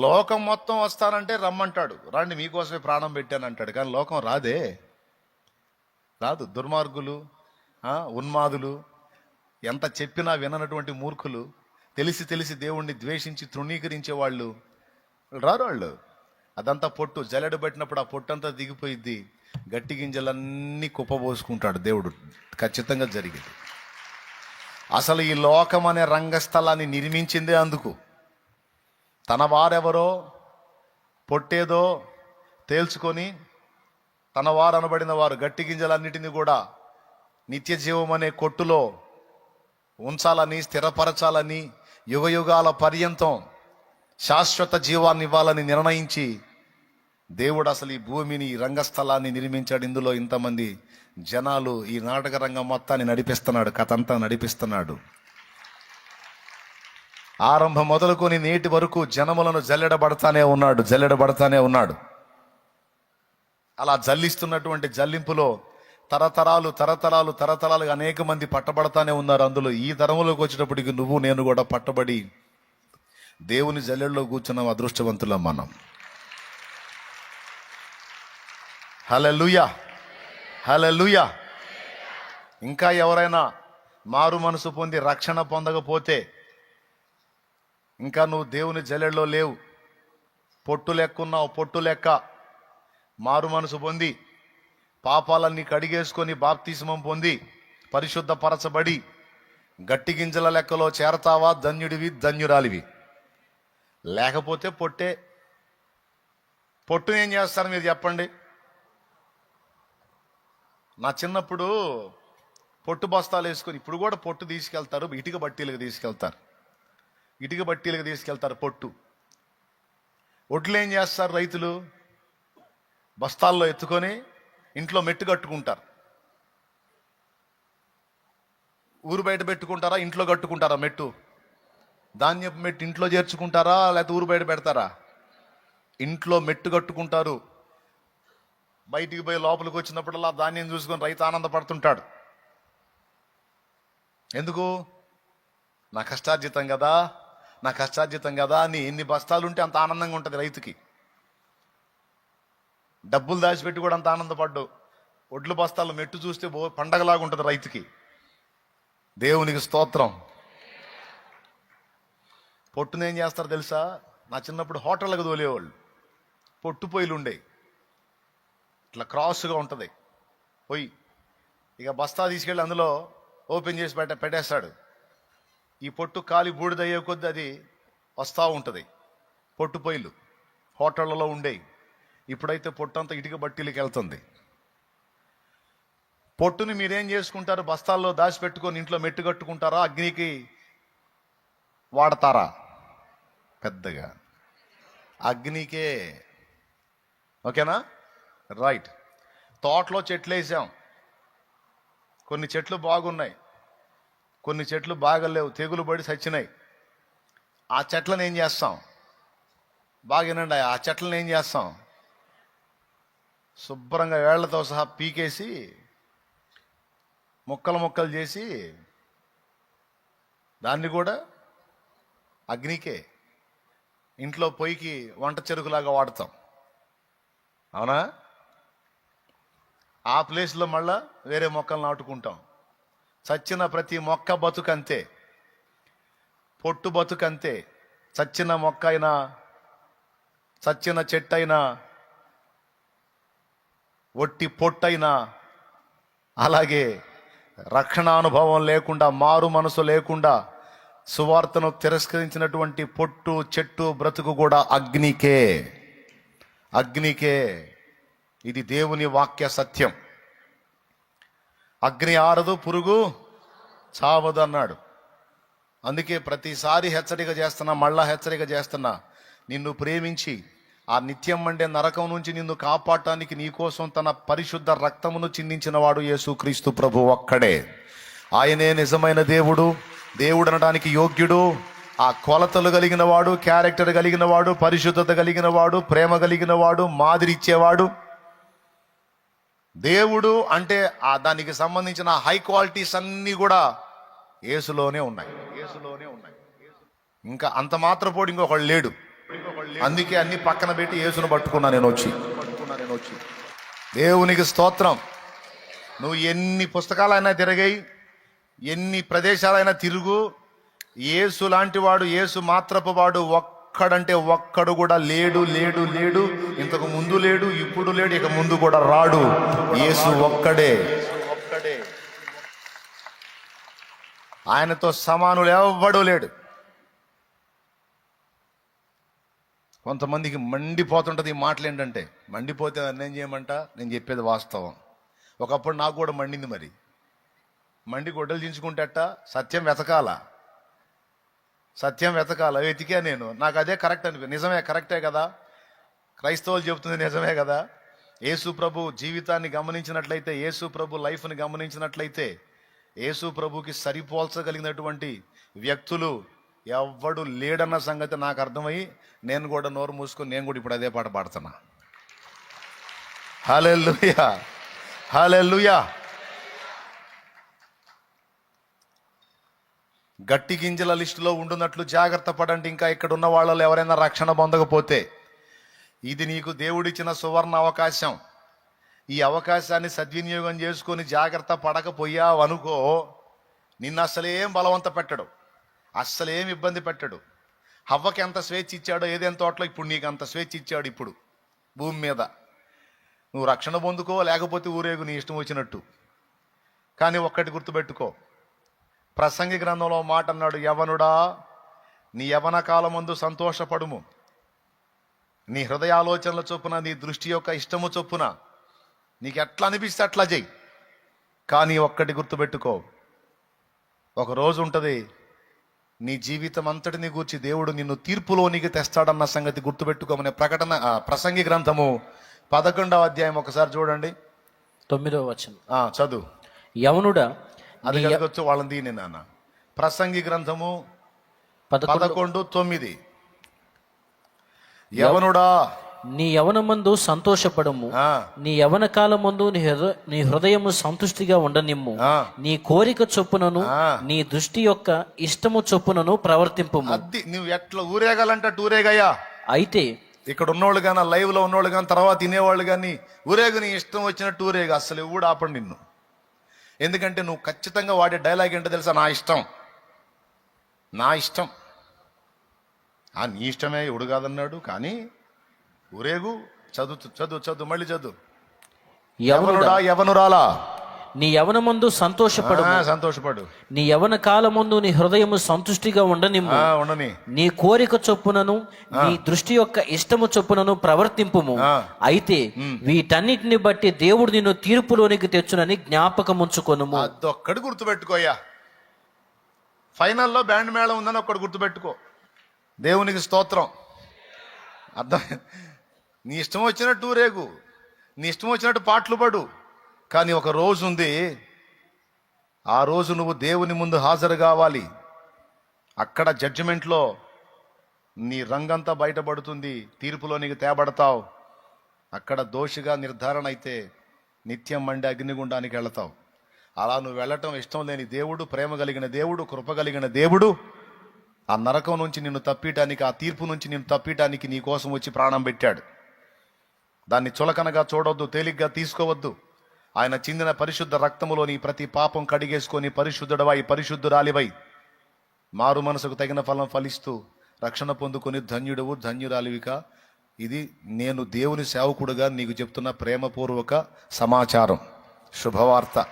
లోకం మొత్తం వస్తానంటే రమ్మంటాడు. రండి మీకోసమే ప్రాణం పెట్టాను అంటాడు. కానీ లోకం రాదే. రాదు. దుర్మార్గులు ఉన్మాదులు ఎంత చెప్పినా విననటువంటి మూర్ఖులు తెలిసి తెలిసి దేవుణ్ణి ద్వేషించి తృణీకరించే వాళ్ళు రారు వాళ్ళు. అదంతా పొట్టు. జల్లెడ పెట్టినప్పుడు ఆ పొట్టు అంతా దిగిపోయిద్ది. గట్టి గింజలన్నీ కుప్పబోసుకుంటాడు దేవుడు. ఖచ్చితంగా జరిగింది. అసలు ఈ లోకం అనే రంగస్థలాన్ని నిర్మించిందే అందుకు. తన వారెవరో పొట్టేదో తేల్చుకొని తన వారు అనబడిన వారు గట్టి గింజలన్నిటిని కూడా నిత్య జీవం అనే కొట్టులో ఉంచాలని స్థిరపరచాలని యుగయుగాల పర్యంతం శాశ్వత జీవాన్ని ఇవ్వాలని నిర్ణయించి దేవుడు అసలు ఈ భూమిని ఈ రంగస్థలాన్ని నిర్మించాడు. ఇందులో ఇంతమంది జనాలు ఈ నాటక రంగం మొత్తాన్ని నడిపిస్తున్నాడు కథ అంతా నడిపిస్తున్నాడు. ఆరంభం మొదలుకొని నేటి వరకు జనములను జల్లెడబడతానే ఉన్నాడు జల్లెడబడతానే ఉన్నాడు. అలా జల్లిస్తున్నటువంటి జల్లింపులో తరతరాలు తరతరాలు తరతరాలుగా అనేక మంది పట్టబడతానే ఉన్నారు అందులో. ఈ తరములోకి వచ్చేటప్పటికి నువ్వు నేను కూడా పట్టబడి దేవుని జల్లెడలో కూర్చున్న అదృష్టవంతులం మనం. హలలుయా హలలుయా ఇంకా ఎవరైనా మారు మనసు పొంది రక్షణ పొందకపోతే ఇంకా నువ్వు దేవుని జల్లెడలో లేవు. పొట్టు లెక్కున్నావు పొట్టు లెక్క. మారు మనసు పొంది పాపాలన్నీ కడిగేసుకొని బాప్తిస్మం పొంది పరిశుద్ధపరచబడి గట్టి గింజల లెక్కలో చేరతావా? ధన్యుడివి ధన్యురాలివి. లేకపోతే పొట్టే. పొట్టు ఏం చేస్తారు మీరు చెప్పండి? నా చిన్నప్పుడు పొట్టు బస్తాలు వేసుకొని ఇప్పుడు కూడా పొట్టు తీసుకెళ్తారు ఇటుక బట్టీలకు తీసుకెళ్తారు. ఇటుక బట్టీలకు తీసుకెళ్తారు పొట్టు. ఒడ్లు ఏం చేస్తారు రైతులు? బస్తాల్లో ఎత్తుకొని ఇంట్లో మెట్టు కట్టుకుంటారు. ఊరు బయట పెట్టుకుంటారా? ఇంట్లో కట్టుకుంటారా మెట్టు? ధాన్యపు మెట్టు ఇంట్లో చేర్చుకుంటారా? లేకపోతే ఊరు బయట పెడతారా? ఇంట్లో మెట్టు కట్టుకుంటారు. బయటికి పోయి లోపలికి వచ్చినప్పుడల్లా ధాన్యం చూసుకొని రైతు ఆనందపడుతుంటాడు. ఎందుకు? నా కష్టార్జితం కదా. నా కష్టార్జితం కదా అని ఎన్ని బస్తాలు ఉంటే అంత ఆనందంగా ఉంటుంది రైతుకి. డబ్బులు దాచిపెట్టి కూడా అంత ఆనందపడ్డు. ఒడ్లు బస్తాలు మెట్టు చూస్తే బో పండగలాగా ఉంటుంది రైతుకి. దేవునికి స్తోత్రం. పొట్టును ఏం చేస్తారు తెలుసా? నా చిన్నప్పుడు హోటళ్ళకు తోలేవాళ్ళు. పొట్టు పొయ్యిలు ఉండేవి ఇట్లా క్రాస్గా ఉంటుంది. పొయ్యి. ఇక బస్తా తీసుకెళ్ళి అందులో ఓపెన్ చేసి పెట్ట పెట్టేస్తాడు. ఈ పొట్టు కాలి బూడిదయ్యే కొద్ది అది వస్తూ ఉంటుంది. పొట్టు పొయ్యిలు హోటళ్ళలో ఉండేవి ఇప్పుడైతే పొట్టంతా ఇటుక బట్టీలకి వెళ్తుంది. పొట్టుని మీరేం చేసుకుంటారు? బస్తాల్లో దాచిపెట్టుకొని ఇంట్లో మెట్టు కట్టుకుంటారా? అగ్నికి వాడతారా? పెద్దగా. అగ్నికే. ఓకేనా? రైట్. తోటలో చెట్లు వేసాం. కొన్ని చెట్లు బాగున్నాయి. కొన్ని చెట్లు బాగలేవు తెగులు పడి చచ్చినాయి ఆ చెట్లను ఏం చేస్తాం? బాగేనండి ఆ చెట్లను ఏం చేస్తాం? శుభ్రంగా వేళ్ళతో సహా పీకేసి ముక్కలు ముక్కలు చేసి దాన్ని కూడా అగ్నికే ఇంట్లో పొయ్యికి వంట చెరుకులాగా వాడతాం. అవునా? ఆ ప్లేస్లో మళ్ళా వేరే మొక్కలు నాటుకుంటాం. చచ్చిన ప్రతి మొక్క బతుకంతే. పొట్టు బతుకంతే. చచ్చిన మొక్క అయినా చచ్చిన చెట్టు అయినా ఒట్టి పొట్టైనా అలాగే రక్షణానుభవం లేకుండా మారు మనసు లేకుండా సువార్తను తిరస్కరించినటువంటి పొట్టు చెట్టు బ్రతుకు కూడా అగ్నికే. అగ్నికే. ఇది దేవుని వాక్య సత్యం. అగ్ని ఆరదు పురుగు చావదు అన్నాడు. అందుకే ప్రతిసారి హెచ్చరిక చేస్తున్నా మళ్ళా హెచ్చరిక చేస్తున్నా నిన్ను ప్రేమించి ఆ నిత్యం అంటే నరకం నుంచి నిన్ను కాపాడటానికి నీకోసం తన పరిశుద్ధ రక్తమును చిందించిన వాడు యేసుక్రీస్తు ప్రభు ఒక్కడే. ఆయనే నిజమైన దేవుడు దేవుడు అనడానికి యోగ్యుడు ఆ కొలతలు కలిగిన వాడు క్యారెక్టర్ కలిగిన వాడు పరిశుద్ధత కలిగిన వాడు ప్రేమ కలిగిన వాడు మాదిరి ఇచ్చేవాడు దేవుడు అంటే ఆ దానికి సంబంధించిన హై క్వాలిటీస్ అన్నీ కూడా యేసులోనే ఉన్నాయి. యేసులోనే ఉన్నాయి. ఇంకా అంత మాత్రపోడు ఇంకొకడు లేడు. అందుకే అన్ని పక్కన పెట్టి యేసును పట్టుకున్నా నేను వచ్చి. పట్టుకున్నా నేను వచ్చి దేవునికి స్తోత్రం. నువ్వు ఎన్ని పుస్తకాలైనా తిరిగాయి ఎన్ని ప్రదేశాలైనా తిరుగు. ఏసు లాంటి వాడు ఏసు మాత్రపు వాడు ఒక్కడంటే ఒక్కడు కూడా లేడు లేడు లేడు. ఇంతకు ముందు లేడు ఇప్పుడు లేడు ఇక ముందు కూడా రాడు. యేసు ఒక్కడే. ఒక్కడే ఆయనతో సమానులు ఎవ్వడు లేడు. కొంతమందికి మండిపోతుంటుంది ఈ మాటలు ఏంటంటే మండిపోతే నన్ను చేయమంట? నేను చెప్పేది వాస్తవం. ఒకప్పుడు నాకు కూడా మండింది మరి. మండి గొడ్డలు దించుకుంటేట సత్యం వెతకాల? సత్యం వెతకాల వెతికా నేను. నాకు అదే కరెక్ట్ అనిపి నిజమే కరెక్టే కదా? క్రైస్తవులు చెబుతుంది నిజమే కదా? యేసు ప్రభు జీవితాన్ని గమనించినట్లయితే యేసు ప్రభు లైఫ్ని గమనించినట్లయితే యేసు ప్రభుకి సరిపోల్చగలిగినటువంటి వ్యక్తులు ఎవ్వడు లేడన్న సంగతి నాకు అర్థమై నేను కూడా నోరు మూసుకొని నేను కూడా ఇప్పుడు అదే పాట పాడుతున్నా. హల్లెలూయా! హల్లెలూయా! గట్టి గింజల లిస్టులో ఉండున్నట్లు జాగ్రత్త పడండి. ఇంకా ఇక్కడ ఉన్న వాళ్ళలో ఎవరైనా రక్షణ పొందకపోతే ఇది నీకు దేవుడిచ్చిన సువర్ణ అవకాశం. ఈ అవకాశాన్ని సద్వినియోగం చేసుకొని జాగ్రత్త పడకపోయావు అనుకో నిన్ను అసలేం బలవంత పెట్టడు. అస్సలేం ఇబ్బంది పెట్టడు. హవ్వకి ఎంత స్వేచ్ఛ ఇచ్చాడో ఏదేం తోటలో ఇప్పుడు నీకు అంత స్వేచ్ఛ ఇచ్చాడు ఇప్పుడు. భూమి మీద. నువ్వు రక్షణ పొందుకో లేకపోతే ఊరేగు నీ ఇష్టం వచ్చినట్టు. కానీ ఒక్కటి గుర్తుపెట్టుకో. ప్రసంగి గ్రంథంలో మాట అన్నాడు యవనుడా నీ యవన కాలమందు సంతోషపడుము. నీ హృదయాలోచనల చొప్పున నీ దృష్టి యొక్క ఇష్టము చొప్పున నీకు ఎట్లా అనిపిస్తే అట్లా చెయ్యి. కానీ ఒక్కటి గుర్తుపెట్టుకో. ఒక రోజు ఉంటుంది నీ జీవితం అంతటిని గూర్చి దేవుడు నిన్ను తీర్పులోనికి తెస్తాడన్న సంగతి గుర్తుపెట్టుకోమనే ప్రకటన ప్రసంగి గ్రంథము పదకొండవ అధ్యాయం ఒకసారి చూడండి. తొమ్మిదవ వచనం. ఆ, చదువు. యవనుడా అది కనుకొచ్చు వాళ్ళని దీని నాన్న. ప్రసంగి గ్రంథము పదకొండు. తొమ్మిది. యవనుడా. నీ యవనమందు సంతోషపడము. ఆ, నీ యవన కాలమందు నీ హృదయ నీ హృదయము సంతుష్టిగా ఉండనిమ్ము. నీ కోరిక చొప్పునను. నీ దృష్టి యొక్క ఇష్టము చొప్పునను ప్రవర్తింపము. అద్ది నువ్వు ఎట్లా ఊరేగాలంటే ఊరేగయ్యా. అయితే ఇక్కడ ఉన్నోళ్ళు కానీ లైవ్లో ఉన్నోళ్ళు కానీ తర్వాత తినేవాళ్ళు కానీ ఊరేగు నీ ఇష్టం వచ్చినట్టు ఊరేగు. అసలు ఎవడు ఆపండి నిన్ను. ఎందుకంటే నువ్వు ఖచ్చితంగా వాడే డైలాగ్ ఏంటో తెలుసా? నా ఇష్టం. నా ఇష్టం. ఆ నీ ఇష్టమే ఎవడు కాదన్నాడు కానీ ఊరేగు చదువు చదువు చదువు మళ్ళీ చదువు. యవనుడా యవనురాలా? నీ యవనమందు సంతోషపడము ఆ, సంతోషపడు. నీ యవన కాలమందు నీ హృదయము సంతుష్టిగా ఉండనిమ్ము. ఆ, ఉండని. నీ కోరిక చొప్పునను నీ దృష్టి యొక్క ఇష్టము చొప్పునను ప్రవర్తింపుము. అయితే వీటన్నిటిని బట్టి దేవుడు నిన్ను తీర్పులోనికి తెచ్చునని జ్ఞాపకముంచుకొనుము అదొక్కడు గుర్తుపెట్టుకోయ్యా. ఫైనల్లో బ్యాండ్ మేళం ఉందని ఒక్కడు గుర్తుపెట్టుకో. దేవునికి స్తోత్రం. అర్థం. నీ ఇష్టం వచ్చినట్టు రేగు నీ ఇష్టం వచ్చినట్టు పాటలు పడు. కానీ ఒక రోజు ఉంది ఆ రోజు నువ్వు దేవుని ముందు హాజరు కావాలి. అక్కడ జడ్జిమెంట్లో నీ రంగంతా బయటపడుతుంది తీర్పులో నీకు తేబడతావు. అక్కడ దోషిగా నిర్ధారణ అయితే నిత్యం మండి అగ్నిగుండానికి వెళతావు. అలా నువ్వు వెళ్ళటం ఇష్టం లేని దేవుడు ప్రేమ కలిగిన దేవుడు కృప కలిగిన దేవుడు ఆ నరకం నుంచి నిన్ను తప్పియటానికి ఆ తీర్పు నుంచి నిన్ను తప్పియటానికి నీ కోసం వచ్చి ప్రాణం పెట్టాడు. దాన్ని చులకనగా చూడొద్దు తేలిగ్గా తీసుకోవద్దు. ఆయన చిందిన పరిశుద్ధ రక్తములోని ప్రతి పాపం కడిగేసుకొని పరిశుద్ధుడవై పరిశుద్ధురాలివై మారు మనసుకు తగిన ఫలం ఫలిస్తూ రక్షణ పొందుకొని ధన్యుడవు ధన్యురాలివిక. ఇది నేను దేవుని సేవకుడుగా నీకు చెప్తున్న ప్రేమపూర్వక సమాచారం. శుభవార్త.